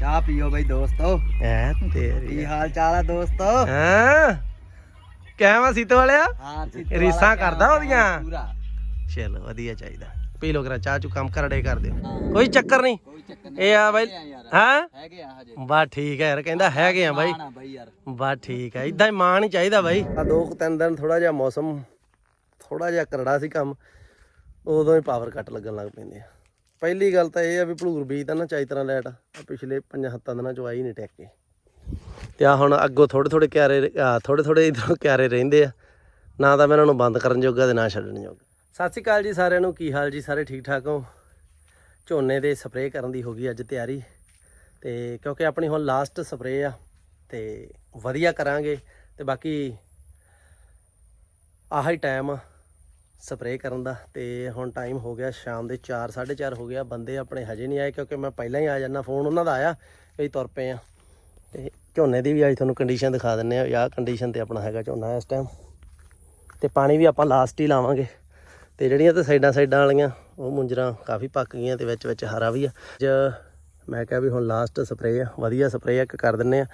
ਚਾਹ ਪੀਓ ਬਈ ਦੋਸਤੋ। ਐ ਕੀ ਤੇਰੀ ਹਾਲ ਚਾਲ ਆ ਦੋਸਤੋ? ਹਾਂ। ਕਹਿਵਾ ਸੀਤ ਵਾਲਿਆ? ਹਾਂ ਰੀਸਾਂ ਕਰਦਾ ਉਹਦੀਆਂ? ਪੂਰਾ। ਚਲ ਵਧੀਆ ਚਾਹੀਦਾ। ਪੀ ਲੋ ਕਰਾ ਚਾਹ ਚੂ ਕੰਮ ਕਰੜੇ ਕਰ ਦਿਓ। ਕੋਈ ਚੱਕਰ ਨਹੀਂ। ਇਹ ਆ ਬਾਈ ਹਾਂ? ਹੈਗੇ ਆ ਹਜੇ। ਬਾ ਠੀਕ ਹੈ ਯਾਰ ਕਹਿੰਦਾ ਹੈਗੇ ਆ ਬਾਈ। ਬਾ ਠੀਕ ਹੈ ਇਦਾਂ ਹੀ ਮਾਣ ਹੀ ਚਾਹੀਦਾ ਬਾਈ। ਆ ਦੋ ਕੁ ਤਿੰਨ ਦਿਨ ਥੋੜਾ ਜਿਹਾ ਮੌਸਮ ਥੋੜਾ ਜਿਹਾ ਕਰੜਾ ਸੀ ਕੰਮ। ਉਦੋਂ ਹੀ ਪਾਵਰ ਕੱਟ ਲੱਗਣ ਲੱਗ ਪੈਂਦੇ ਆ। ਪਹਿਲੀ ਗੱਲ ਤਾਂ ਇਹ ਆ ਵੀ ਭਲੂਰ ਬੀਜ ਤਾਂ ਨਾ ਚਾਈ ਤਰ੍ਹਾਂ ਲੈਟ ਆ। ਪਿਛਲੇ 5-7 ਦਿਨਾਂ 'ਚੋਂ ਆਈ ਨਹੀਂ ਟੈਕ ਕੇ। ਤੇ ਆ ਹੁਣ ਅੱਗੋਂ ਥੋੜੇ ਥੋੜੇ ਕਿਆਰੇ ਥੋੜੇ ਥੋੜੇ ਇਧਰੋਂ ਕਿਆਰੇ ਰਹਿੰਦੇ ਆ। ਨਾ ਤਾਂ ਮੈਂ ਇਹਨਾਂ ਨੂੰ ਬੰਦ ਕਰਨ ਜੋਗਾ ਤੇ ਨਾ ਛੱਡਣ ਜੋਗਾ। ਸਤਿ ਸ਼੍ਰੀ ਅਕਾਲ ਜੀ ਸਾਰਿਆਂ ਨੂੰ, ਕੀ ਹਾਲ ਜੀ? ਸਾਰੇ ਠੀਕ ਠਾਕ ਹੋ? ਝੋਨੇ ਦੇ ਸਪਰੇਅ ਕਰਨ ਦੀ ਹੋ ਗਈ ਅੱਜ ਤਿਆਰੀ। ਤੇ ਕਿਉਂਕਿ ਆਪਣੀ ਹੁਣ ਲਾਸਟ ਸਪਰੇਅ ਆ, ਤੇ ਵਧੀਆ ਕਰਾਂਗੇ। ਤੇ ਬਾਕੀ ਆਹੀ ਟਾਈਮ ਆ। ਸਪਰੇਅ ਕਰਨ ਦਾ ਤੇ ਹੁਣ ਟਾਈਮ ਹੋ ਗਿਆ ਸ਼ਾਮ ਦੇ 4 4:30 ਹੋ ਗਿਆ। ਬੰਦੇ ਆਪਣੇ ਹਜੇ ਨਹੀਂ ਆਏ ਕਿਉਂਕਿ ਮੈਂ ਪਹਿਲਾਂ ਹੀ ਆ ਜਾਣਾ ਫੋਨ ਉਹਨਾਂ ਦਾ ਆਇਆ ਕਈ ਤੁਰ ਪਏ ਆ। ਤੇ ਝੋਨੇ ਦੀ ਵੀ ਅੱਜ ਤੁਹਾਨੂੰ ਕੰਡੀਸ਼ਨ ਦਿਖਾ ਦਿੰਨੇ ਆ ਆਹ ਕੰਡੀਸ਼ਨ ਤੇ ਆਪਣਾ ਹੈਗਾ ਝੋਨਾ ਇਸ ਟਾਈਮ ਤੇ ਪਾਣੀ ਵੀ ਆਪਾਂ ਲਾਸਟ ਹੀ ਲਾਵਾਂਗੇ। ਤੇ ਜਿਹੜੀਆਂ ਤੇ ਸਾਈਡਾਂ ਸਾਈਡਾਂ ਵਾਲੀਆਂ, ਉਹ ਮੁੰਜਰਾਂ ਕਾਫੀ ਪੱਕ ਗਈਆਂ ਤੇ ਵਿੱਚ ਵਿੱਚ ਹਰਾ ਵੀ ਆ। ਅੱਜ ਮੈਂ ਕਿਹਾ ਵੀ ਹੁਣ ਲਾਸਟ ਸਪਰੇਅ ਆ, ਵਧੀਆ ਸਪਰੇਅ ਇੱਕ ਕਰ ਦਿੰਨੇ ਆ।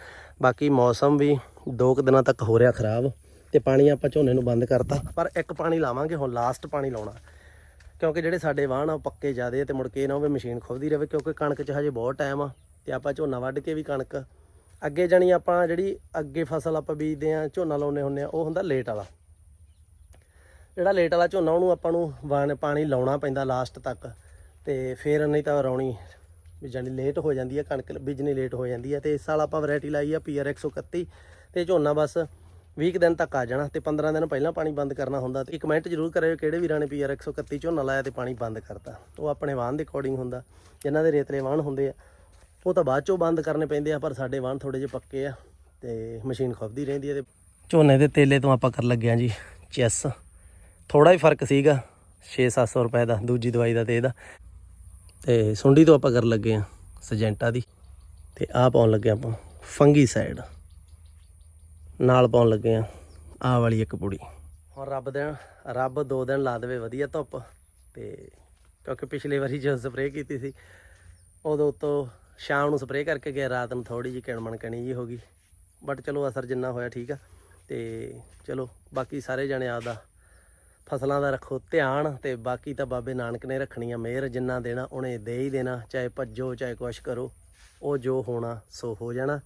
ਬਾਕੀ ਮੌਸਮ ਵੀ ਦੋ ਕੁ ਦਿਨਾਂ ਤੱਕ ਹੋ ਰਿਹਾ ਖਰਾਬ। ਤੇ ਪਾਣੀ ਆਪਾਂ ਝੋਨੇ ਨੂੰ ਬੰਦ ਕਰਤਾ। ਪਰ ਇੱਕ ਪਾਣੀ ਲਾਵਾਂਗੇ, ਹੁਣ ਲਾਸਟ ਪਾਣੀ ਲਾਉਣਾ। ਕਿਉਂਕਿ ਜਿਹੜੇ ਸਾਡੇ ਵਾਹਣ ਆ, ਉਹ ਪੱਕੇ ਜ਼ਿਆਦੇ ਆ ਤੇ ਮੁੜ ਕੇ ਨਾ ਹੋਵੇ ਮਸ਼ੀਨ ਖੁੱਲਦੀ ਰਹੇ ਕਿਉਂਕਿ ਕਣਕ 'ਚ ਹਜੇ ਬਹੁਤ ਟਾਈਮ ਆ ਤੇ ਆਪਾਂ ਝੋਨਾ ਵੱਢ ਕੇ ਵੀ ਕਣਕ। ਅੱਗੇ ਜਾਣੀ ਆਪਾਂ ਜਿਹੜੀ ਅੱਗੇ ਫਸਲ ਆਪਾਂ ਬੀਜਦੇ ਆ, ਝੋਨਾ ਲਾਉਨੇ ਹੁੰਨੇ ਆ, ਉਹ ਹੁੰਦਾ ਲੇਟ ਵਾਲਾ। ਜਿਹੜਾ ਲੇਟ ਵਾਲਾ ਝੋਨਾ, ਉਹਨੂੰ ਆਪਾਂ ਨੂੰ ਵਾਣ ਪਾਣੀ ਲਾਉਣਾ ਪੈਂਦਾ ਲਾਸਟ ਤੱਕ। ਤੇ ਫਿਰ ਨਹੀਂ ਤਾਂ ਰੌਣੀ ਵੀ ਜਾਨੀ ਲੇਟ ਹੋ ਜਾਂਦੀ ਹੈ ਕਣਕ ਬੀਜਣੀ ਲੇਟ ਹੋ ਜਾਂਦੀ ਹੈ ਤੇ ਇਸ ਸਾਲ ਆਪਾਂ ਵੈਰਾਈਟੀ ਲਾਈ ਆ ਪੀਆਰ 131 ਤੇ ਝੋਨਾ ਬਸ 20 ਕੁ ਦਿਨ ਤੱਕ ਆ ਜਾਣਾ ਤੇ 15 ਦਿਨ ਪਹਿਲਾਂ ਪਾਣੀ ਬੰਦ ਕਰਨਾ ਹੁੰਦਾ ਤੇ ਕਮੈਂਟ ਜ਼ਰੂਰ ਕਰਿਓ ਕਿਹੜੇ ਵੀਰਾਂ ਨੇ ਪੀਆਰ 131 ਝੋਨਾ ਲਾਇਆ ਤੇ ਪਾਣੀ ਬੰਦ ਕਰਤਾ। ਉਹ ਆਪਣੇ ਵਾਹਨ ਦੇ ਅਕੋਰਡਿੰਗ ਹੁੰਦਾ, ਜਿਨ੍ਹਾਂ ਦੇ ਰੇਤਲੇ ਵਾਹਨ ਹੁੰਦੇ ਆ। ਉਹ ਤਾਂ ਬਾਅਦ ਚੋਂ ਬੰਦ ਕਰਨੇ ਪੈਂਦੇ ਆ, ਪਰ ਸਾਡੇ ਵਾਹਨ ਥੋੜੇ ਜਿਹੇ ਪੱਕੇ ਆ ਤੇ ਮਸ਼ੀਨ ਖੁੱਬਦੀ ਰਹਿੰਦੀ ਹੈ ਤੇ ਝੋਨੇ ਦੇ ਤੇਲੇ ਤੋਂ ਆਪਾਂ ਕਰਨ ਲੱਗੇ ਆ ਜੀ ਚੈਸ। ਥੋੜਾ ਹੀ ਫ਼ਰਕ ਸੀਗਾ 6-700 ਰੁਪਏ ਦਾ, ਦੂਜੀ ਦਵਾਈ ਦਾ ਤੇ ਇਹਦਾ। ਤੇ ਸੁੰਡੀ ਤੋਂ ਆਪਾਂ ਕਰਨ ਲੱਗੇ ਆ, ਸਜੈਂਟਾ ਦੀ। ਤੇ ਆਹ ਪਾਉਣ ਲੱਗੇ ਆਪਾਂ, ਫੰਗੀ ਸਾਈਡ ਨਾਲ ਪਾਉਣ ਲੱਗੇ ਆ। ਆਹ ਵਾਲੀ ਇੱਕ ਪੁੜੀ। ਹੁਣ ਰੱਬ ਦੇ ਰੱਬ ਦੋ ਦਿਨ ਲਾ ਦੇਵੇ ਵਧੀਆ ਧੁੱਪ। ਤੇ ਕਿਉਂਕਿ ਪਿਛਲੀ ਵਾਰੀ ਜਦੋਂ ਸਪਰੇਅ ਕੀਤੀ ਸੀ, ਉਦੋਂ ਤੋਂ ਸ਼ਾਮ ਨੂੰ ਸਪਰੇਅ ਕਰਕੇ ਗਿਆ, ਰਾਤ ਨੂੰ ਥੋੜੀ ਜਿਹੀ ਕਿਣਮਣ ਕਣੀ ਜੀ ਹੋ ਗਈ। ਬਟ ਚਲੋ ਅਸਰ ਜਿੰਨਾ ਹੋਇਆ ਠੀਕ ਆ। ਤੇ ਚਲੋ, ਬਾਕੀ ਸਾਰੇ ਜਣੇ ਆਪਦਾ ਫਸਲਾਂ ਦਾ ਰੱਖੋ ਧਿਆਨ ਤੇ ਬਾਕੀ ਤਾਂ ਬਾਬੇ ਨਾਨਕ ਨੇ ਰੱਖਣੀ ਆ ਮਿਹਰ, ਜਿੰਨਾ ਦੇਣਾ ਉਹਨੇ ਦੇ ਹੀ ਦੇਣਾ, ਚਾਹੇ ਭੱਜੋ, ਚਾਹੇ ਕੁਛ ਕਰੋ। ਉਹ ਜੋ ਹੋਣਾ, ਸੋ ਹੋ ਜਾਣਾ।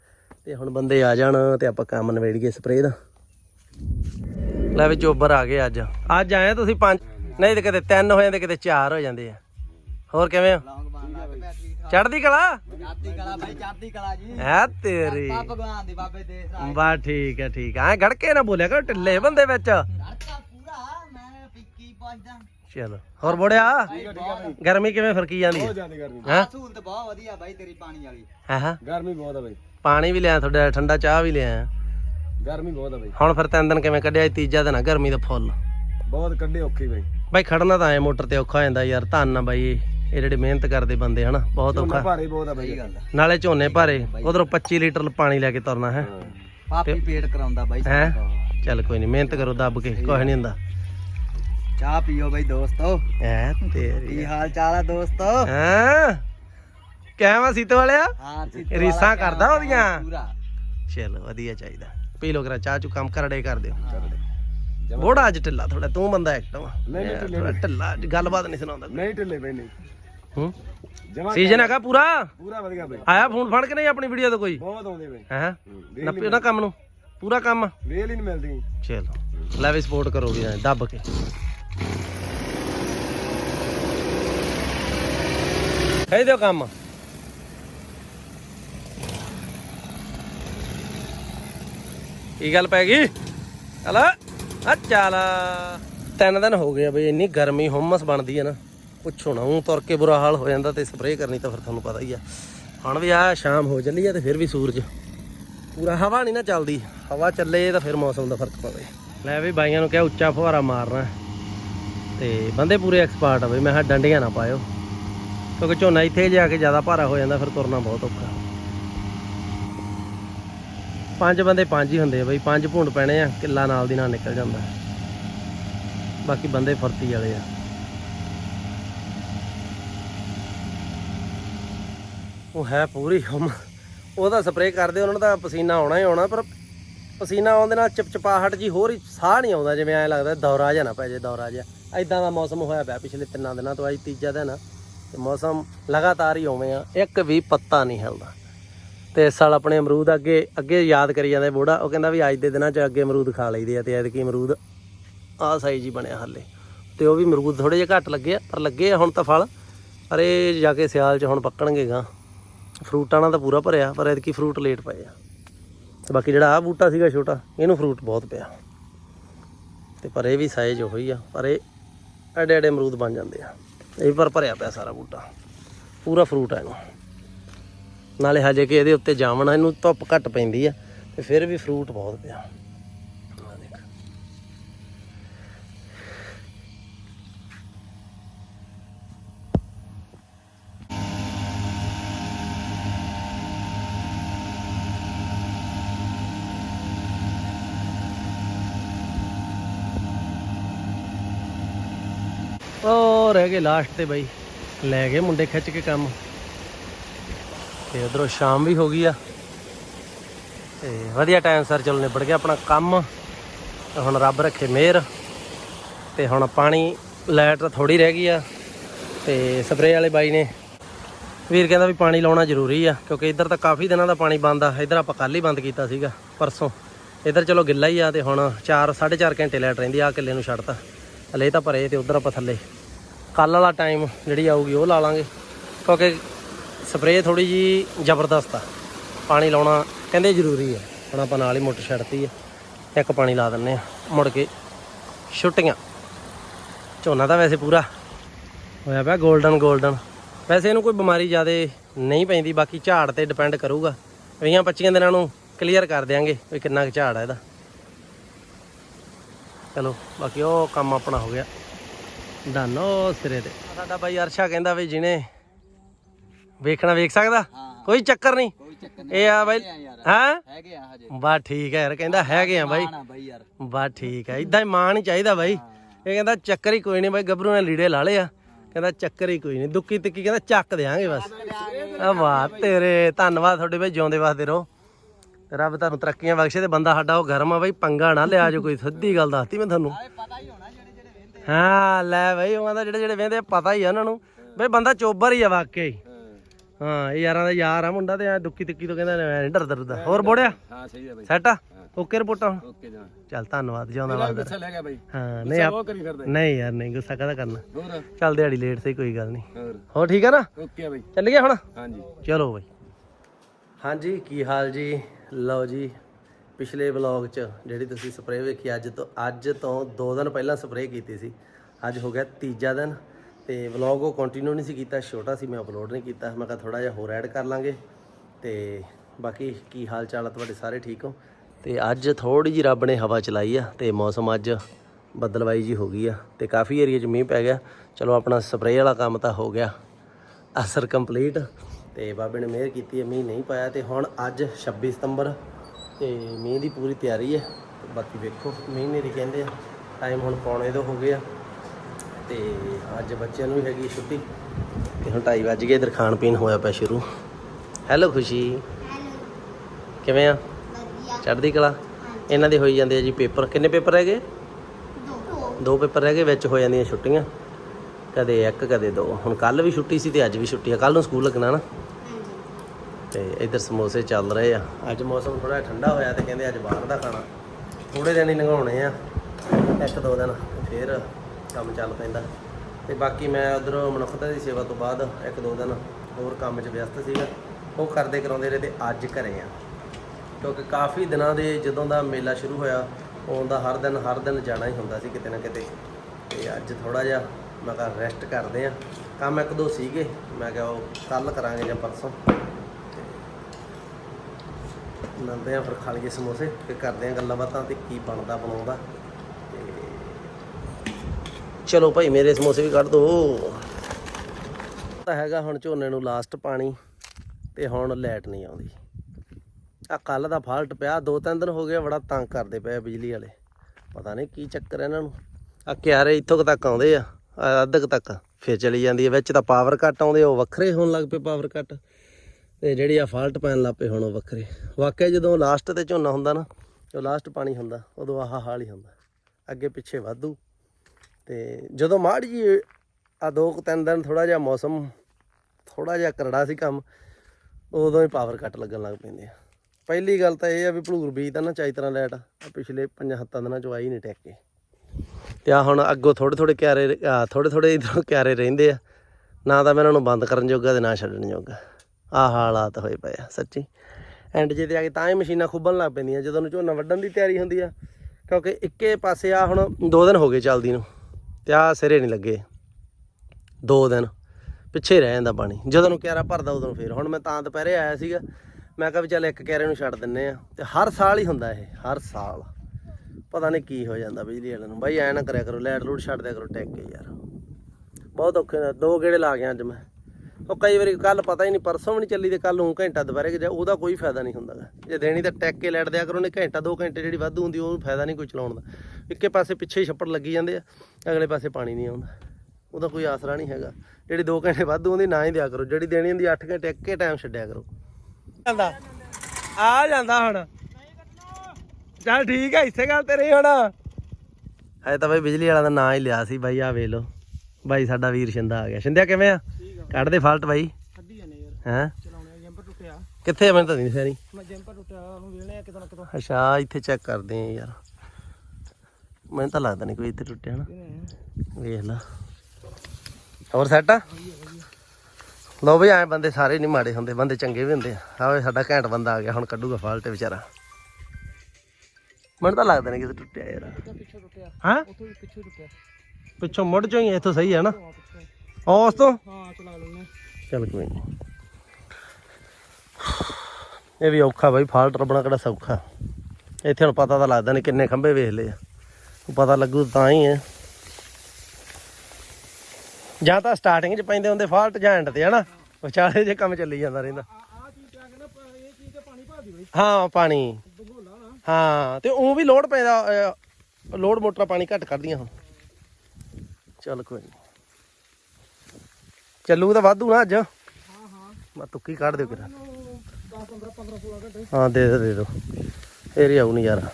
ਤੇ ਹੁਣ ਬੰਦੇ ਆ ਜਾਣ ਤੇ ਆਪਾਂ ਕੰਮ ਨਵੇੜੀਏ ਸਪਰੇਅ ਦਾ। ਲੈ ਵੀ ਚੋਬਰ ਆ ਗਏ ਅੱਜ। ਅੱਜ ਆਏ ਤੁਸੀਂ ਪੰਜ ਨਹੀਂ ਤੇ ਕਿਤੇ ਤਿੰਨ ਹੋ ਜਾਂਦੇ ਕਿਤੇ ਚਾਰ ਹੋ ਜਾਂਦੇ ਆ। ਹੋਰ ਕਿਵੇਂ ਠਾਕ ਚੜਦੀ ਕਲਾ ਚੜ੍ਹਦੀ ਕਲਾ? ਬਾਈ ਚੜ੍ਹਦੀ ਕਲਾ ਜੀ ਹੈ ਤੇਰੀ। ਪਾ ਭਗਵਾਨ ਦੀ ਬਾਬੇ ਦੇਸ ਰਾਜ ਬਾ ਠੀਕ ਹੈ ਠੀਕ ਐ ਗੜਕੇ ਨਾ ਬੋਲਿਆ ਕਰ ਢਿੱਲੇ ਬੰਦੇ ਵਿੱਚ। ਲੜਕਾ ਪੂਰਾ ਮੈਂ ਫਿੱਕੀ ਪਹੁੰਚਦਾ ਚਲੋ ਹੋਰ ਬੋੜਿਆ? ਗਰਮੀ ਕਿਵੇਂ ਫਰਕੀ ਜਾਂਦੀ ਹੈ? ਜ਼ਿਆਦਾ ਗਰਮੀ। ਹਾਂ? ਸਹੂਲਤ ਬਹੁਤ ਵਧੀਆ ਬਾਈ ਤੇਰੀ ਪਾਣੀ ਵਾਲੀ। ਹਾਂ ਹਾਂ? ਗਰਮੀ ਬਹੁਤ ਆ ਬਈ। ਪਾਣੀ ਵੀ ਲਿਆ ਤੁਹਾਡੇ ਠੰਡਾ ਚਾਹ ਵੀ ਲਿਆ। ਗਰਮੀ ਬਹੁਤ ਆ ਬਈ। ਹੁਣ ਫਿਰ ਤਿੰਨ ਦਿਨ ਕਿਵੇਂ ਕੱਢਿਆ? ਤੀਜਾ ਦਿਨ ਆ ਗਰਮੀ ਦਾ ਫੁੱਲ। ਬਹੁਤ ਕੱਢੇ ਔਖੀ ਬਈ। ਬਾਈ ਖੜਨਾ ਤਾਂ ਐ ਮੋਟਰ ਤੇ ਔਖਾ ਹੋ ਜਾਂਦਾ ਯਾਰ ਧੰਨ ਆ ਬਾਈ ਇਹ। ਜਿਹੜੇ ਮਿਹਨਤ ਕਰਦੇ ਬੰਦੇ ਹਨਾ ਬਹੁਤ ਔਖਾ। ਭਾਰੇ ਬਹੁਤ ਆ ਬਈ। ਗੱਲ ਆ। ਨਾਲੇ ਝੋਨੇ ਭਾਰੇ ਉਧਰੋਂ 25 ਲੀਟਰ ਪਾਣੀ ਲੈ ਕੇ ਤੁਰਨਾ ਹੈ। ਪਾਪੀ ਪੇਟ ਕਰਾਉਂਦਾ ਬਾਈ ਹੈ। ਚੱਲ ਕੋਈ ਨਹੀਂ ਮਿਹਨਤ ਕਰੋ ਦੱਬ ਕੇ ਕੁਝ ਨਹੀਂ ਹੁੰਦਾ। ਚਾਹ ਪੀਓ ਬਈ ਦੋਸਤੋ। ਐ ਤੇਰੀ ਕੀ ਹਾਲ ਚਾਲ ਆ ਦੋਸਤੋ? ਹਾਂ? ਕਹਿਵਾ ਸੀਤ ਵਾਲਿਆ? ਹਾਂ ਰੀਸਾਂ ਕਰਦਾ ਉਹਦੀਆਂ? ਪੂਰਾ। ਚਲ ਵਧੀਆ ਚਾਹੀਦਾ। ਪੀ ਲੋ ਕਰਾ ਚਾਹ ਚੂ ਕੰਮ ਕਰੜੇ ਕਰ ਦਿਓ। ਬੋੜਾ ਅੱਜ ਢਿੱਲਾ ਥੋੜਾ ਤੂੰ ਬੰਦਾ ਐਕਟਿਵ ਆ ਨਹੀਂ, ਨਹੀਂ, ਢਿੱਲੇ ਗੱਲਬਾਤ ਨਹੀਂ ਸੁਣਾਉਂਦਾ ਨਹੀਂ ਢਿੱਲੇ ਬਈ ਨਹੀਂ। ਹੂੰ? ਜਮਾ ਸੀਜ਼ਨ ਹੈਗਾ ਪੂਰਾ? ਪੂਰਾ ਵਧੀਆ ਬਈ। ਆਇਆ ਫੋਨ ਫੜ ਕੇ ਨਹੀਂ ਆਪਣੀ ਵੀਡੀਓ ਤੇ ਕੋਈ? ਬਹੁਤ ਆਉਂਦੇ ਬਈ। ਹੈ? ਨੱਪੇ ਉਹਨਾਂ ਕੰਮ ਨੂੰ। ਪੂਰਾ ਕੰਮ। ਵੇਲ ਹੀ ਨਹੀਂ ਮਿਲਦੀ। ਚਲੋ ਲੈ ਵੀ ਸਪੋਰਟ ਕਰੋਗੇ ਦੱਬ ਕੇ। ਦਿਓ ਕੰਮ। ਕੀ ਗੱਲ ਪੈ ਗਈ? ਚਲ ਆ ਚੱਲ। ਤਿੰਨ ਦਿਨ ਹੋ ਗਏ ਆ ਬਈ ਇੰਨੀ ਗਰਮੀ ਹੁਮਸ ਬਣਦੀ ਹੈ ਨਾ। ਪੁੱਛੋ ਨਾ ਉਹ ਤੁਰ ਕੇ ਬੁਰਾ ਹਾਲ ਹੋ ਜਾਂਦਾ ਤੇ ਸਪਰੇਅ ਕਰਨੀ ਤਾਂ ਫਿਰ ਤੁਹਾਨੂੰ ਪਤਾ ਹੀ ਆ। ਹੁਣ ਵੀ ਆ ਸ਼ਾਮ ਹੋ ਚੱਲੀ ਆ ਤੇ ਫਿਰ ਵੀ ਸੂਰਜ। ਪੂਰਾ ਹਵਾ ਨਹੀਂ ਨਾ ਚੱਲਦੀ। ਹਵਾ ਚੱਲੇ ਤਾਂ ਫਿਰ ਮੌਸਮ ਦਾ ਫ਼ਰਕ ਪਵੇ। ਲੈ ਵੀ ਬਾਈਆਂ ਨੂੰ ਕਿਹਾ ਉੱਚਾ ਫੁਹਾਰਾ ਮਾਰਨਾ। ਤੇ ਬੰਦੇ ਪੂਰੇ ਐਕਸਪਰਟ ਆ ਬਈ ਮੈਂ ਕਿਹਾ ਡੰਡੀਆਂ ਨਾ ਪਾਇਓ। ਕਿਉਂਕਿ ਝੋਨਾ ਇੱਥੇ ਜਾ ਕੇ ਜ਼ਿਆਦਾ ਭਾਰਾ ਹੋ ਜਾਂਦਾ ਫਿਰ ਤੁਰਨਾ ਬਹੁਤ ਔਖਾ। ਪੰਜ ਬੰਦੇ ਪੰਜ ਹੀ ਹੁੰਦੇ ਆ ਬਈ, ਪੰਜ ਭੁੰਡ ਪੈਣੇ ਆ, ਕਿੱਲਾ ਨਾਲ ਦੀ ਨਾਲ ਨਿਕਲ ਜਾਂਦਾ। ਬਾਕੀ ਬੰਦੇ ਫਰਤੀ ਵਾਲੇ ਆ। ਉਹ ਹੈ ਪੂਰੀ ਹਮ, ਉਹਦਾ ਸਪਰੇਅ ਕਰਦੇ, ਉਹਨਾਂ ਦਾ ਪਸੀਨਾ ਆਉਣਾ ਹੀ ਆਉਣਾ, ਪਰ ਪਸੀਨਾ ਆਉਣ ਦੇ ਨਾਲ ਚਪਚਪਾਹਟ ਜੀ ਹੋਰ ਹੀ ਸਾਹ ਨਹੀਂ ਆਉਂਦਾ, ਜਿਵੇਂ ਐ ਲੱਗਦਾ ਦੌਰਾ ਜਿਹਾ ਨਾ ਪੈ ਜੇ ਦੌਰਾ ਜਿਹਾ। ਐਦਾਂ ਦਾ ਮੌਸਮ ਹੋਇਆ ਪਿਆ ਪਿਛਲੇ ਤਿੰਨਾਂ ਦਿਨਾਂ ਤੋਂ, ਅੱਜ ਤੀਜਾ ਦਿਨ ਆ। ਤੇ ਮੌਸਮ ਲਗਾਤਾਰ ਹੀ ਉਵੇਂ ਆ, ਇੱਕ ਵੀ ਪੱਤਾ ਨਹੀਂ ਹਿਲਦਾ। ਤੇ ਇਸ ਸਾਲ ਆਪਣੇ ਅਮਰੂਦ ਅੱਗੇ ਅੱਗੇ ਯਾਦ ਕਰੀ ਜਾਂਦਾ ਬੋੜਾ, ਉਹ ਕਹਿੰਦਾ ਵੀ ਅੱਜ ਦੇ ਦਿਨਾਂ 'ਚ ਅੱਗੇ ਅਮਰੂਦ ਖਾ ਲਈਦੇ ਆ ਤੇ ਐਤਕੀ ਅਮਰੂਦ ਆਹ ਸਾਈਜ਼ ਹੀ ਬਣਿਆ ਹਾਲੇ। ਤੇ ਉਹ ਵੀ ਅਮਰੂਦ ਥੋੜੇ ਜਿਹਾ ਘੱਟ ਲੱਗੇ ਆ, ਪਰ ਲੱਗੇ ਆ ਹੁਣ ਤਾਂ ਫਲ, ਪਰ ਇਹ ਜਾ ਕੇ ਸਿਆਲ 'ਚ ਹੁਣ ਪੱਕਣਗੇ ਗਾ। ਫਰੂਟਾਂ ਨਾਲ ਤਾਂ ਪੂਰਾ ਭਰਿਆ, ਪਰ ਐਤਕੀ ਫਰੂਟ ਲੇਟ ਪਏ ਆ। ਤੇ ਬਾਕੀ ਜਿਹੜਾ ਆ ਬੂਟਾ ਸੀਗਾ ਛੋਟਾ, ਇਹਨੂੰ ਫਰੂਟ ਬਹੁਤ ਪਿਆ। ਤੇ ਪਰ ਇਹ ਵੀ ਸਾਈਜ਼ ਉਹੀ ਆ, ਪਰ ਇਹ ਐਡੇ ਐਡੇ ਅਮਰੂਦ ਬਣ ਜਾਂਦੇ ਆ। ਇਹ ਵੀ ਪਰ ਭਰਿਆ ਪਿਆ ਸਾਰਾ ਬੂਟਾ। ਪੂਰਾ ਫਰੂਟ ਆ ਇਹਨੂੰ। ਨਾਲੇ ਹਜੇ ਕਿ ਇਹਦੇ ਉੱਤੇ ਜਾਮਣਾ ਇਹਨੂੰ ਧੁੱਪ ਘੱਟ ਪੈਂਦੀ ਆ, ਤੇ ਫਿਰ ਵੀ ਫਰੂਟ ਬਹੁਤ ਪਿਆ। ਆਹ ਦੇਖ। ਰਹਿ ਗਏ ਲਾਸਟ ਤੇ ਬਾਈ। ਲੈ ਗਏ ਮੁੰਡੇ ਖਿੱਚ ਕੇ ਕੰਮ। ਤੇ ਉਧਰੋਂ ਸ਼ਾਮ ਵੀ ਹੋ ਗਈ ਆ। ਤੇ ਵਧੀਆ ਟਾਈਮ ਸਰ ਚਲੋ ਨਿਬੜ ਗਿਆ ਆਪਣਾ ਕੰਮ। ਹੁਣ ਰੱਬ ਰੱਖੇ ਮਿਹਰ। ਤੇ ਹੁਣ ਪਾਣੀ ਲਾਈਟ ਥੋੜੀ ਰਹਿ ਗਈ ਆ। ਤੇ ਸਪਰੇਅ ਵਾਲੇ ਬਾਈ ਨੇ ਵੀਰ ਕਹਿੰਦਾ ਵੀ ਪਾਣੀ ਲਾਉਣਾ ਜ਼ਰੂਰੀ ਆ, ਕਿਉਂਕਿ ਇੱਧਰ ਤਾਂ ਕਾਫੀ ਦਿਨਾਂ ਦਾ ਪਾਣੀ ਬੰਦ ਆ। ਇੱਧਰ ਆਪਾਂ ਕੱਲ ਹੀ ਬੰਦ ਕੀਤਾ ਸੀਗਾ, ਪਰਸੋਂ। ਇੱਧਰ ਚਲੋ ਗਿੱਲਾ ਹੀ ਆ ਤੇ ਹੁਣ 4 4.5 ਘੰਟੇ ਲਾਈਟ ਰਹਿੰਦੀ ਆ ਕਿੱਲੇ ਨੂੰ ਛੱਡਤਾ। ਹਲੇ ਇਹ ਤਾਂ ਭਰੇ ਤੇ ਉਧਰ ਆਪਾਂ ਥੱਲੇ। ਕੱਲ ਵਾਲਾ ਟਾਈਮ ਜਿਹੜੀ ਆਊਗੀ ਉਹ ਲਾ ਲਾਂਗੇ, ਕਿਉਂਕਿ ਸਪਰੇਅ ਥੋੜੀ ਜੀ ਜ਼ਬਰਦਸਤ ਆ। ਪਾਣੀ ਲਾਉਣਾ ਕਹਿੰਦੇ ਜ਼ਰੂਰੀ ਆ। ਹੁਣ ਆਪਾਂ ਨਾਲ ਹੀ ਮੋਟਰ ਛੱਡਤੀ ਆ। ਇੱਕ ਪਾਣੀ ਲਾ ਦਿੰਨੇ ਆ। ਮੁੜ ਕੇ ਛੁੱਟੀਆਂ। ਝੋਨਾ ਤਾਂ ਵੈਸੇ ਪੂਰਾ ਹੋਇਆ ਪਿਆ 골ਡਨ 골ਡਨ ਵੈਸੇ ਇਹਨੂੰ ਕੋਈ ਬਿਮਾਰੀ ਜ਼ਿਆਦਾ ਨਹੀਂ ਪੈਂਦੀ, ਬਾਕੀ ਝਾੜ ਤੇ ਡਿਪੈਂਡ ਕਰੂਗਾ। 20 25 ਦਿਨਾਂ ਨੂੰ ਕਲੀਅਰ ਕਰ ਦਿਆਂਗੇ ਵੀ ਕਿੰਨਾ ਕੁ ਝਾੜ ਆ ਇਹਦਾ। ਚਲੋ, ਬਾਕੀ ਉਹ ਕੰਮ ਆਪਣਾ ਹੋ ਗਿਆ। ਡਨ, ਉਹ ਸਿਰੇ ਤੇ। ਸਾਡਾ ਬਾਈ ਅਰਸ਼ਾ ਕਹਿੰਦਾ ਵੀ ਜਿਹਨੇ ਵੇਖਣਾ ਵੇਖ ਸਕਦਾ? ਹਾਂ। ਕੋਈ ਚੱਕਰ ਨਹੀਂ। ਕੋਈ ਚੱਕਰ ਇਹ ਆ ਬਾਈ ਹਾਂ? ਹੈਗੇ ਆ ਹਜੇ। ਬਾ ਠੀਕ ਹੈ ਯਾਰ ਕਹਿੰਦਾ ਹੈਗੇ ਆ ਬਾਈ। ਨਾ ਬਾਈ ਯਾਰ। ਬਾ ਠੀਕ ਹੈ ਇਦਾਂ ਹੀ ਮਾਣ ਹੀ ਚਾਹੀਦਾ ਬਾਈ। ਇਹ ਕਹਿੰਦਾ ਚੱਕਰ ਹੀ ਕੋਈ ਨਹੀਂ ਬਾਈ ਗੱਭਰੂ ਨੇ ਲੀੜੇ ਲਾ ਲਏ ਆ। ਕਹਿੰਦਾ ਚੱਕਰ ਹੀ ਕੋਈ ਨਹੀਂ ਦੁੱਕੀ ਤਿੱਕੀ ਕਹਿੰਦਾ ਚੱਕ ਦੇਾਂਗੇ ਬਸ। ਆ ਵਾਹ ਤੇਰੇ ਧੰਨਵਾਦ ਤੁਹਾਡੇ ਬਾਈ ਜਿਉਂਦੇ ਵਾਸਤੇ ਰਹੋ। ਰੱਬ ਤੁਹਾਨੂੰ ਤਰੱਕੀਆਂ ਬਖਸ਼ੇ ਤੇ ਬੰਦਾ ਸਾਡਾ ਉਹ ਗਰਮ ਆ ਬਾਈ ਪੰਗਾ ਨਾ ਲਿਆ ਜੋ ਕੋਈ ਸਿੱਧੀ ਗੱਲ ਦੱਸਤੀ ਮੈਂ ਤੁਹਾਨੂੰ। ਪਤਾ ਹੀ ਹੋਣਾ ਜਿਹੜੇ ਜਿਹੜੇ ਵੇਂਦੇ ਹਾਂ ਲੈ ਬਾਈ ਉਹਨਾਂ ਦਾ ਜਿਹੜੇ ਜਿਹੜੇ ਵੇਂਦੇ ਪਤਾ ਹੀ ਆ ਉਹਨਾਂ ਨੂੰ। ਬਈ ਬੰਦਾ ਚੋਬਰ ਹੀ ਆ ਵਾਕਿਆ ਹੀ ਇਹ ਯਾਰਾਂ ਦਾ ਯਾਰ ਆ ਮੁੰਡਾ ਤੇ ਐ ਦੁੱਕੀ ਤਿੱਕੀ ਤੋਂ ਕਹਿੰਦਾ ਮੈਂ ਨਹੀਂ ਡਰਦਾ ਡਰਦਾ। ਹੋਰ ਬੋੜਿਆ? ਹਾਂ ਸਹੀ ਹੈ ਬਾਈ। ਸੈਟ ਆ? ਓਕੇ ਰਿਪੋਰਟਾਂ ਓਕੇ ਜਣਾ ਚੱਲ ਧੰਨਵਾਦ ਜਿਉਂਦਾ ਵਾਸਤੇ ਗੁੱਸਾ ਲੈ ਗਿਆ ਬਾਈ। ਹਾਂ ਨਹੀਂ ਆਪ ਉਹ ਕਰੀ ਫਿਰਦਾ। ਨਹੀਂ ਯਾਰ ਨਹੀਂ ਗੁੱਸਾ ਕਾਹਦਾ ਕਰਨਾ? ਹੋਰ? ਚੱਲ ਦਿਹਾੜੀ ਲੇਟ ਸਹੀ ਕੋਈ ਗੱਲ ਨਹੀਂ। ਹੋਰ? ਹੋਰ ਠੀਕ ਆ ਨਾ? ਓਕੇ ਬਾਈ। ਚੱਲ ਗਿਆ ਹੁਣ? ਹਾਂਜੀ। ਚਲੋ ਬਈ। ਹਾਂਜੀ ਕੀ ਹਾਲ ਜੀ? ਲਓ ਜੀ ਪਿਛਲੇ ਵਲੌਗ 'ਚ ਜਿਹੜੀ ਤੁਸੀਂ ਸਪਰੇਅ ਵੇਖੀ ਅੱਜ ਤੋਂ ਅੱਜ ਤੋਂ 2 ਦਿਨ ਪਹਿਲਾਂ ਸਪਰੇਅ ਕੀਤੀ ਸੀ। ਅੱਜ ਹੋ ਗਿਆ ਤੀਜਾ ਦਿਨ। ਤੇ ਵਲੌਗ ਉਹ ਕੰਟੀਨਿਊ ਨਹੀਂ ਸੀ ਕੀਤਾ, ਛੋਟਾ ਸੀ, ਮੈਂ ਅਪਲੋਡ ਨਹੀਂ ਕੀਤਾ। ਮੈਂ ਕਿਹਾ ਥੋੜਾ ਜਿਹਾ ਹੋਰ ਐਡ ਕਰ ਲਾਂਗੇ। ਤੇ ਬਾਕੀ ਕੀ ਹਾਲ ਚਾਲ ਆ ਤੁਹਾਡੇ ਸਾਰੇ, ਠੀਕ ਹੋ? ਤੇ ਅੱਜ ਥੋੜੀ ਜੀ ਰੱਬ ਨੇ ਹਵਾ ਚਲਾਈ ਆ ਤੇ ਮੌਸਮ ਅੱਜ ਬੱਦਲਵਾਈ ਜੀ ਹੋ ਗਈ ਆ ਤੇ ਕਾਫੀ ਏਰੀਆ 'ਚ ਮੀਂਹ ਪੈ ਗਿਆ। ਚਲੋ ਆਪਣਾ ਸਪਰੇਅ ਵਾਲਾ ਕੰਮ ਤਾਂ ਹੋ ਗਿਆ। ਅਸਰ ਕੰਪਲੀਟ ਤੇ ਬਾਬੇ ਨੇ ਮਿਹਰ ਕੀਤੀ ਹੈ ਮੀਂਹ ਨਹੀਂ ਪਾਇਆ ਤੇ ਹੁਣ ਅੱਜ 26 ਸਤੰਬਰ ਤੇ ਮੀਂਹ ਦੀ ਪੂਰੀ ਤਿਆਰੀ ਹੈ ਬਾਕੀ ਵੇਖੋ ਮਹੀਨੇ ਦੀ ਕਹਿੰਦੇ ਆ ਟਾਈਮ ਹੁਣ ਪੌਣੇ ਦੋ ਹੋ ਗਏ ਆ। ਤੇ ਅੱਜ ਬੱਚਿਆਂ ਨੂੰ ਵੀ ਹੈਗੀ ਛੁੱਟੀ। ਤੇ ਹੁਣ 2:30 ਵੱਜ ਗਏ ਇਧਰ ਖਾਣ ਪੀਣ ਹੋਇਆ ਪਿਆ ਸ਼ੁਰੂ। ਹੈਲੋ ਖੁਸ਼ੀ। ਕਿਵੇਂ ਆ? ਚੜ੍ਹਦੀ ਕਲਾ? ਇਹਨਾਂ ਦੇ ਹੋਈ ਜਾਂਦੇ ਆ ਜੀ ਪੇਪਰ। ਕਿੰਨੇ ਪੇਪਰ ਰਹਿ ਗਏ ਦੋ ਪੇਪਰ ਰਹਿ ਗਏ ਵਿੱਚ ਹੋ ਜਾਂਦੀਆਂ ਛੁੱਟੀਆਂ। ਕਦੇ ਇੱਕ ਕਦੇ ਦੋ। ਹੁਣ ਕੱਲ ਵੀ ਛੁੱਟੀ ਸੀ ਤੇ ਅੱਜ ਵੀ ਛੁੱਟੀ ਆ। ਕੱਲ ਨੂੰ ਸਕੂਲ ਲੱਗਣਾ ਨਾ। ਤੇ ਇੱਧਰ ਸਮੋਸੇ ਚੱਲ ਰਹੇ ਆ। ਅੱਜ ਮੌਸਮ ਥੋੜਾ ਠੰਡਾ ਹੋਇਆ ਤੇ ਕਹਿੰਦੇ ਅੱਜ ਬਾਹਰ ਦਾ ਖਾਣਾ। ਥੋੜੇ ਦਿਨ ਹੀ ਲੰਘਾਉਣੇ ਆ। ਇੱਕ ਦੋ ਦਿਨ। ਫਿਰ ਕੰਮ ਚੱਲ ਪੈਂਦਾ। ਤੇ ਬਾਕੀ ਮੈਂ ਉਧਰੋਂ ਮਨੁੱਖਤਾ ਦੀ ਸੇਵਾ ਤੋਂ ਬਾਅਦ ਇੱਕ ਦੋ ਦਿਨ ਹੋਰ ਕੰਮ 'ਚ ਵਿਅਸਤ ਸੀਗਾ। ਉਹ ਕਰਦੇ ਕਰਾਉਂਦੇ ਰਹੇ ਤੇ ਅੱਜ ਘਰੇ ਆ। ਕਿਉਂਕਿ ਕਾਫੀ ਦਿਨਾਂ ਦੇ ਜਦੋਂ ਦਾ ਮੇਲਾ ਸ਼ੁਰੂ ਹੋਇਆ, ਉਦੋਂ ਦਾ ਹਰ ਦਿਨ ਹਰ ਦਿਨ ਜਾਣਾ ਹੀ ਹੁੰਦਾ ਸੀ ਕਿਤੇ ਨਾ ਕਿਤੇ। ਤੇ ਅੱਜ ਥੋੜਾ ਜਿਹਾ ਮੈਂ ਕਿਹਾ ਰੈਸਟ ਕਰਦੇ ਆ। ਕੰਮ ਇੱਕ ਦੋ ਸੀਗੇ, ਮੈਂ ਕਿਹਾ ਉਹ ਕੱਲ ਕਰਾਂਗੇ ਜਾਂ ਪਰਸੋਂ। ਨੰਦੇ ਆ ਫਿਰ ਖਾ ਲਈਏ ਸਮੋਸੇ ਤੇ ਕਰਦੇ ਆ ਗੱਲਾਂ ਬਾਤਾਂ ਤੇ ਕੀ ਬਣਦਾ, ਬਣਾਉਂਦਾ। ਚਲੋ ਭਾਈ, ਮੇਰੇ ਸਮੋਸੇ ਵੀ ਕੱਢ ਦੋ। ਤਾਂ ਹੈਗਾ ਹੁਣ ਝੋਨੇ ਨੂੰ ਲਾਸਟ ਪਾਣੀ, ਤੇ ਹੁਣ ਲਾਈਟ ਨਹੀਂ ਆਉਂਦੀ। ਆ ਕੱਲ ਦਾ ਫਾਲਟ ਪਿਆ, ਦੋ ਤਿੰਨ ਦਿਨ ਹੋ ਗਏ, ਬੜਾ ਤੰਗ ਕਰਦੇ ਪਏ ਬਿਜਲੀ ਵਾਲੇ। ਪਤਾ ਨਹੀਂ ਕੀ ਚੱਕਰ ਇਹਨਾਂ ਨੂੰ। ਆ ਕਿਆਰੇ ਇੱਥੋਂ ਕੁ ਤੱਕ ਆਉਂਦੇ ਆ, ਆਹ ਅੱਧ ਕੁ ਤੱਕ, ਫਿਰ ਚਲੀ ਜਾਂਦੀ ਹੈ ਵਿੱਚ ਤਾਂ ਪਾਵਰ ਕੱਟ ਆਉਂਦੇ ਉਹ ਵੱਖਰੇ ਹੋਣ ਲੱਗ ਪਏ ਪਾਵਰ ਕੱਟ ਤੇ ਜਿਹੜੀ ਆ ਫਾਲਟ ਪੈਣ ਲੱਗ ਪਏ ਹੁਣ ਉਹ ਵੱਖਰੇ। ਵਾਕਿਆ ਜਦੋਂ ਲਾਸਟ ਤੇ ਝੋਨਾ ਹੁੰਦਾ ਨਾ ਜੋ ਲਾਸਟ ਪਾਣੀ ਹੁੰਦਾ, ਉਦੋਂ ਆਹ ਹਾਲ ਹੀ ਹੁੰਦਾ। ਅੱਗੇ ਪਿੱਛੇ ਵਾਧੂ। ਤੇ ਜਦੋਂ ਮਾੜੀ ਜੀ ਆ ਦੋ ਕੁ ਤਿੰਨ ਦਿਨ ਥੋੜਾ ਜਿਹਾ ਮੌਸਮ ਥੋੜਾ ਜਿਹਾ ਕਰੜਾ ਸੀ ਕੰਮ, ਉਦੋਂ ਹੀ ਪਾਵਰ ਕੱਟ ਲੱਗਣ ਲੱਗ ਪੈਂਦੇ ਆ। ਪਹਿਲੀ ਗੱਲ ਤਾਂ ਇਹ ਆ ਵੀ ਭਲੂਰ ਬੀਜ ਤਾਂ ਨਾ ਚਾਈ ਤਰ੍ਹਾਂ ਲੈਟ ਆ ਪਿਛਲੇ 5-7 ਦਿਨਾਂ 'ਚੋਂ ਆਈ ਨਹੀਂ ਟੈਕ ਕੇ। ਤੇ ਆ ਹੁਣ ਅੱਗੋਂ ਥੋੜੇ ਥੋੜੇ ਕਿਆਰੇ ਥੋੜੇ ਥੋੜੇ ਇਧਰੋਂ ਕਿਆਰੇ ਰਹਿੰਦੇ ਆ, ਨਾ ਤਾਂ ਮੈਂ ਇਹਨਾਂ ਨੂੰ ਬੰਦ ਕਰਨ ਜੋਗਾ ਤੇ ਨਾ ਛੱਡਣ ਜੋਗਾ। ਆ ਹਾਲਾਤ ਹੋਏ ਪਏ ਆ ਸੱਚੀ। ਐਂਡ ਜੇ ਤੇ ਆ ਕੇ ਤਾਂ ਹੀ ਮਸ਼ੀਨਾਂ ਖੁੱਬਣ ਲੱਗ ਪੈਂਦੀਆਂ, ਜਦੋਂ ਨੂੰ ਝੋਨਾ ਵੱਢਣ ਦੀ ਤਿਆਰੀ ਹੁੰਦੀ ਆ, ਕਿਉਂਕਿ ਇੱਕੇ ਪਾਸੇ ਆ ਹੁਣ 2 ਦਿਨ ਹੋ ਗਏ ਚੱਲਦੀ ਨੂੰ। ਤੇ ਆ ਸਿਰੇ ਨਹੀਂ ਲੱਗੇ। ਦੋ ਦਿਨ ਪਿੱਛੇ ਰਹਿ ਜਾਂਦਾ ਪਾਣੀ। ਜਦੋਂ ਨੂੰ ਕਿਆਰਾ ਭਰਦਾ, ਉਦੋਂ ਫਿਰ। ਹੁਣ ਮੈਂ ਤਾਂ ਦੁਪਹਿਰੇ ਆਇਆ ਸੀਗਾ। ਮੈਂ ਕਿਹਾ ਵੀ ਚੱਲ ਇੱਕ ਕਿਆਰੇ ਨੂੰ ਛੱਡ ਦਿੰਨੇ ਆ। ਤੇ ਹਰ ਸਾਲ ਹੀ ਹੁੰਦਾ ਇਹ, ਹਰ ਸਾਲ। ਪਤਾ ਨਹੀਂ ਕੀ ਹੋ ਜਾਂਦਾ ਬਿਜਲੀ ਵਾਲਿਆਂ ਨੂੰ। ਬਾਈ ਐ ਨਾ ਕਰਿਆ ਕਰੋ, ਲਾਈਟ ਲੂਟ ਛੱਡ ਦਿਆ ਕਰੋ ਟੈਕ ਕੇ ਯਾਰ। ਬਹੁਤ ਔਖੇ ਨਾਲ ਦੋ ਗੇੜੇ ਲਾ ਗਿਆ ਅੱਜ ਮੈਂ। ਉਹ ਕਈ ਵਾਰੀ ਕੱਲ ਪਤਾ ਹੀ ਨਹੀਂ ਪਰਸੋਂ ਵੀ ਨਹੀਂ ਚੱਲੀ ਤੇ ਕੱਲ ਨੂੰ ਘੰਟਾ ਦੁਪਹਿਰੇ ਜਾ ਉਹਦਾ ਕੋਈ ਫਾਇਦਾ ਨਹੀਂ ਹੁੰਦਾਗਾ। ਜੇ ਦੇਣੀ ਤਾਂ ਟੈਕ ਕੇ ਲੈਟ ਦਿਆ ਕਰੋ ਨੇ ਘੰਟਾ ਦੋ ਘੰਟੇ ਜਿਹੜੀ ਵਾਧੂ ਹੁੰਦੀ ਉਹ ਫਾਇਦਾ ਨਹੀਂ ਕੋਈ ਚਲਾਉਣ ਦਾ। ਇੱਕੇ ਪਾਸੇ ਪਿੱਛੇ ਹੀ ਛੱਪੜ ਲੱਗੀ ਜਾਂਦੇ ਆ ਅਗਲੇ ਪਾਸੇ ਪਾਣੀ ਨਹੀਂ ਆਉਂਦਾ। ਉਹਦਾ ਕੋਈ ਆਸਰਾ ਨਹੀਂ ਹੈਗਾ। ਜਿਹੜੀ 2 ਘੰਟੇ ਵਾਧੂ ਹੁੰਦੀ ਨਾ ਹੀ ਦਿਆ ਕਰੋ। ਜਿਹੜੀ ਦੇਣੀ ਹੁੰਦੀ 8 ਘੰਟੇ ਇੱਕੇ ਟਾਈਮ ਛੱਡਿਆ ਕਰੋ। ਜਾਂਦਾ। ਆ ਜਾਂਦਾ ਹੁਣ। ਚੱਲ ਠੀਕ ਹੈ ਇਸੇ ਗੱਲ ਤੇ ਰਹੀ ਹੁਣ। ਹਜੇ ਤਾਂ ਬਈ ਬਿਜਲੀ ਵਾਲਾ ਦਾ ਨਾਂ ਹੀ ਲਿਆ ਸੀ ਬਾਈ ਆ ਵੇਖ ਲਓ। ਬਾਈ ਸਾਡਾ ਵੀਰ ਸ਼ਿੰਦਾ ਆ ਗਿਆ। ਸ਼ਿੰਦਿਆ ਕਿਵੇਂ ਆ? ਕੱਢ ਦੇ ਫਾਲਟ ਬਾਈ? ਕੱਢੀ ਜਾਂਦੇ ਯਾਰ। ਹੈ? ਚਲਾਉਣੇ ਜੰਪਰ ਟੁੱਟਿਆ। ਕਿੱਥੇ ਆ ਮੈਨੂੰ ਤਾਂ ਨਹੀਂ ਦਿਸਿਆ ਨਹੀਂ ਮੈਂ ਜੰਪਰ ਟੁੱਟਿਆ ਉਹਨੂੰ ਵੇਲਣੇ ਆ ਕਿਤੋਂ ਨਾ ਕਿਤੋਂ। ਅੱਛਾ ਇੱਥੇ ਚੈੱਕ ਕਰਦੇ ਆ ਯਾਰ। ਮੈਨੂੰ ਤਾਂ ਲੱਗਦਾ ਨਹੀਂ ਕੋਈ ਇੱਥੇ ਟੁੱਟਿਆ ਨਾ। ਵੇਖ ਲਾ। ਹੋਰ ਸੈਟ ਆ? ਲਓ ਬਈ ਐ ਬੰਦੇ ਸਾਰੇ ਨਹੀਂ ਮਾੜੇ ਹੁੰਦੇ ਬੰਦੇ ਚੰਗੇ ਵੀ ਹੁੰਦੇ ਆ। ਆਵੇ ਸਾਡਾ ਘੈਂਟ ਬੰਦਾ ਆ ਗਿਆ ਹੁਣ ਕੱਢੂਗਾ ਫਾਲਟ ਵਿਚਾਰਾ। ਮੈਨੂੰ ਤਾਂ ਲੱਗਦਾ ਨਹੀਂ ਕਿਤੇ ਟੁੱਟਿਆ ਯਾਰ। ਪਿੱਛੇ ਟੁੱਟਿਆ। ਹਾਂ? ਉੱਥੋਂ ਪਿੱਛੇ ਟੁੱਟਿਆ। ਪਿੱਛੋਂ ਮੁੜ ਹੀ ਇੱਥੋਂ ਸਹੀ ਹੈ ਨਾ। ਉਸ ਤੋਂ? ਹਾਂ ਚਲਾ ਲੈਣੇ ਚੱਲ ਕੋਈ ਨਹੀਂ ਇਹ ਵੀ ਔਖਾ ਬਾਈ ਫਾਲਟ ਲੱਭਣਾ ਕਿਹੜਾ ਸੌਖਾ। ਇੱਥੇ ਹੁਣ ਪਤਾ ਤਾਂ ਲੱਗਦਾ ਨਹੀਂ ਕਿੰਨੇ ਖੰਭੇ ਵੇਖ ਲਏ ਆ। ਪਤਾ ਲੱਗੂ ਤਾਂ ਹੀ ਹੈ ਜਾਂ ਤਾਂ ਸਟਾਰਟਿੰਗ 'ਚ ਪੈਂਦੇ ਹੁੰਦੇ ਫਾਲਟ ਜਾਂ ਐਂਡ ਤੇ ਹਨਾ? ਵਿਚਾਲੇ ਜੇ ਕੰਮ ਚੱਲੀ ਜਾਂਦਾ ਰਹਿੰਦਾ। ਹਾਂ ਪਾਣੀ। ਹਾਂ ਤੇ ਉਹ ਵੀ ਲੋਡ ਪੈਂਦਾ ਲੋਡ ਮੋਟਰਾਂ ਪਾਣੀ ਘੱਟ ਕੱਢਦੀਆਂ ਹੁਣ। ਚੱਲ ਕੋਈ ਨਹੀਂ ਚੱਲੂ ਤਾਂ ਵਾਧੂ ਨਾ ਅੱਜ। ਹਾਂ ਹਾਂ। ਮੈਂ ਤੁੱਕੀ ਕੱਢ ਦਿਓ ਕਿਰਾ 10 15 15 16 ਘੰਟੇ। ਹਾਂ ਦੇ ਦੋ ਦੇ ਦੋ। ਫੇਰ ਹੀ ਆਉ ਨਜ਼ਾਰਾ।